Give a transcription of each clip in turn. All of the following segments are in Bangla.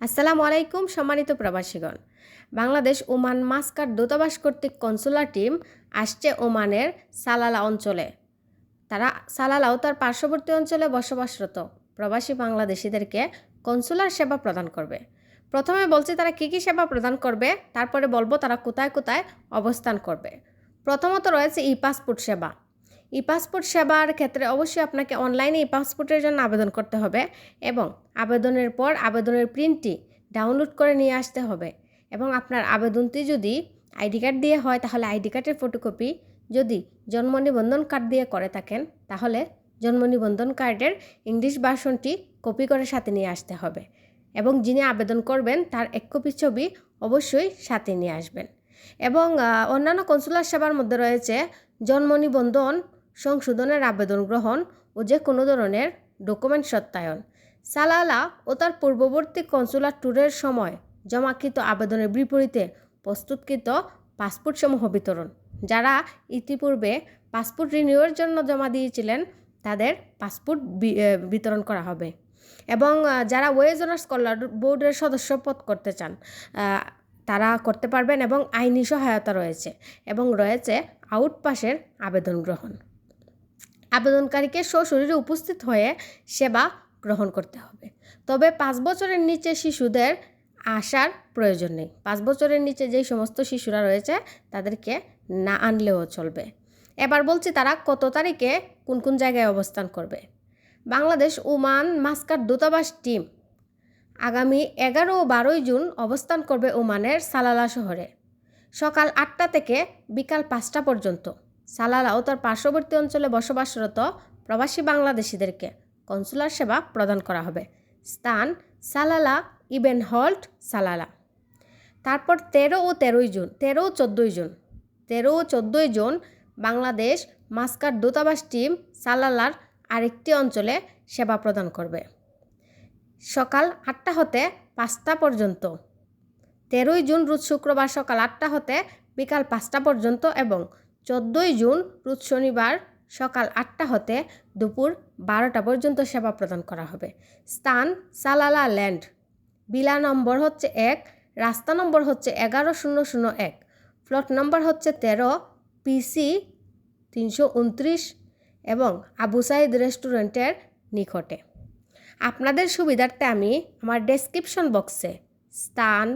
আসসালামু আলাইকুম, সম্মানিত প্রবাসীগণ। বাংলাদেশ ওমান মাস্কার দূতাবাস কর্তৃক কনসুলার টিম আসছে ওমানের সালালা অঞ্চলে। তারা সালালা ও তার পার্শ্ববর্তী অঞ্চলে বসবাসরত। প্রবাসী বাংলাদেশিদেরকে কনসুলার সেবা প্রদান করবে। প্রথমে বলছি তারা কী কী সেবা প্রদান করবে, তারপরে বলব তারা কোথায় কোথায় অবস্থান করবে। প্রথমত রয়েছে ই পাসপোর্ট সেবা। ই পাসপোর্ট সেবার ক্ষেত্রে অবশ্যই আপনাকে অনলাইনে ই পাসপোর্টের জন্য আবেদন করতে হবে এবং আবেদনের পর আবেদনের প্রিন্টটি ডাউনলোড করে নিয়ে আসতে হবে এবং আপনার আবেদনটি যদি আইডি কার্ড দিয়ে হয় তাহলে আইডি কার্ডের ফটোকপি যদি জন্ম নিবন্ধন কার্ড দিয়ে করে থাকেন তাহলে জন্ম নিবন্ধন কার্ডের ইংলিশ ভার্সনটি কপি করে সাথে নিয়ে আসতে হবে এবং যিনি আবেদন করবেন তার এক কপি ছবি অবশ্যই সাথে নিয়ে আসবেন এবং অন্যান্য কনসুলার সেবার মধ্যে রয়েছে জন্ম নিবন্ধন সংশোধনের আবেদন গ্রহণ ও যে কোনো ধরনের ডকুমেন্ট সত্যায়ন। সালালা ও তার পূর্ববর্তী কনসুলার ট্যুরের সময় জমাকৃত আবেদনের বিপরীতে প্রস্তুতকৃত পাসপোর্টসমূহ বিতরণ। যারা ইতিপূর্বে পাসপোর্ট রিনিউয়ের জন্য জমা দিয়েছিলেন, তাদের পাসপোর্ট বিতরণ করা হবে। এবং যারা ওয়েজ অনার্স স্কলার বোর্ডের সদস্য পদ করতে চান তারা করতে পারবেন এবং আইনি সহায়তা রয়েছে এবং রয়েছে আউট পাসের আবেদন গ্রহণ। আবেদনকারীকে সশরীরে উপস্থিত হয়ে সেবা গ্রহণ করতে হবে। তবে পাঁচ বছরের নিচে শিশুদের আসার প্রয়োজন নেই। পাঁচ বছরের নিচে যেই সমস্ত শিশুরা রয়েছে, তাদেরকে না আনলেও চলবে। এবার বলছি তারা কত তারিখে কোন কোন জায়গায় অবস্থান করবে। বাংলাদেশ ওমান মাস্কার দূতাবাস টিম আগামী এগারো ও বারোই জুন অবস্থান করবে ওমানের সালালা শহরে। সকাল আটটা থেকে বিকাল পাঁচটা পর্যন্ত। সালালা ও তার পার্শ্ববর্তী অঞ্চলে বসবাসরত প্রবাসী বাংলাদেশিদেরকে কনসুলার সেবা প্রদান করা হবে। স্থান সালালা ইবেন হল্ট সালালা। তারপর তেরো ও তেরোই জুন, তেরো ও চোদ্দোই জুন, তেরো ও চোদ্দোই জুন বাংলাদেশ মাস্কার দূতাবাস টিম সালালার আরেকটি অঞ্চলে সেবা প্রদান করবে। সকাল আটটা হতে পাঁচটা পর্যন্ত, তেরোই জুন রোজ শুক্রবার সকাল আটটা হতে বিকাল পাঁচটা পর্যন্ত এবং চোদ্দোই জুন, রোজ শনিবার সকাল আটটা হতে দুপুর বারোটা পর্যন্ত সেবা প্রদান করা হবে। স্থান সালালা ল্যান্ড। বিলা নম্বর হচ্ছে এক, রাস্তা নম্বর হচ্ছে এগারো শূন্য শূন্য এক। প্লট নম্বর হচ্ছে তেরো, পিসি তিনশো উনত্রিশ এবং আবু সাইদ রেস্টুরেন্টের নিকটে। আপনাদের সুবিধার্থে আমি আমার ডেসক্রিপশন বক্সে স্থান,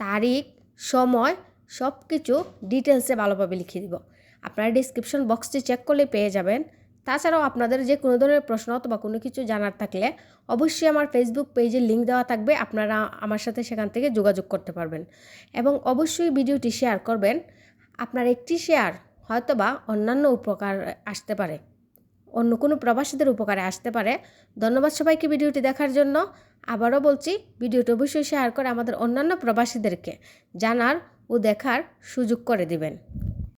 তারিখ, সময় সব কিছু ডিটেলসে ভালোভাবে লিখে দিব। আপনারা ডিসক্রিপশন বক্সটি চেক করলে পেয়ে যাবেন। তাছাড়াও আপনাদের যে কোনো ধরনের প্রশ্ন অথবা কোনো কিছু জানার থাকলে অবশ্যই আমার ফেসবুক পেজে লিঙ্ক দেওয়া থাকবে, আপনারা আমার সাথে সেখান থেকে যোগাযোগ করতে পারবেন। এবং অবশ্যই ভিডিওটি শেয়ার করবেন, আপনার একটি শেয়ার হয়তোবা অন্যান্য উপকার আসতে পারে, অন্য কোনো প্রবাসীদের উপকারে আসতে পারে। ধন্যবাদ সবাইকে ভিডিওটি দেখার জন্য। আবারও বলছি, ভিডিওটি অবশ্যই শেয়ার করে আমাদের অন্যান্য প্রবাসীদেরকে জানার ও দেখার সুযোগ করে দিবেন।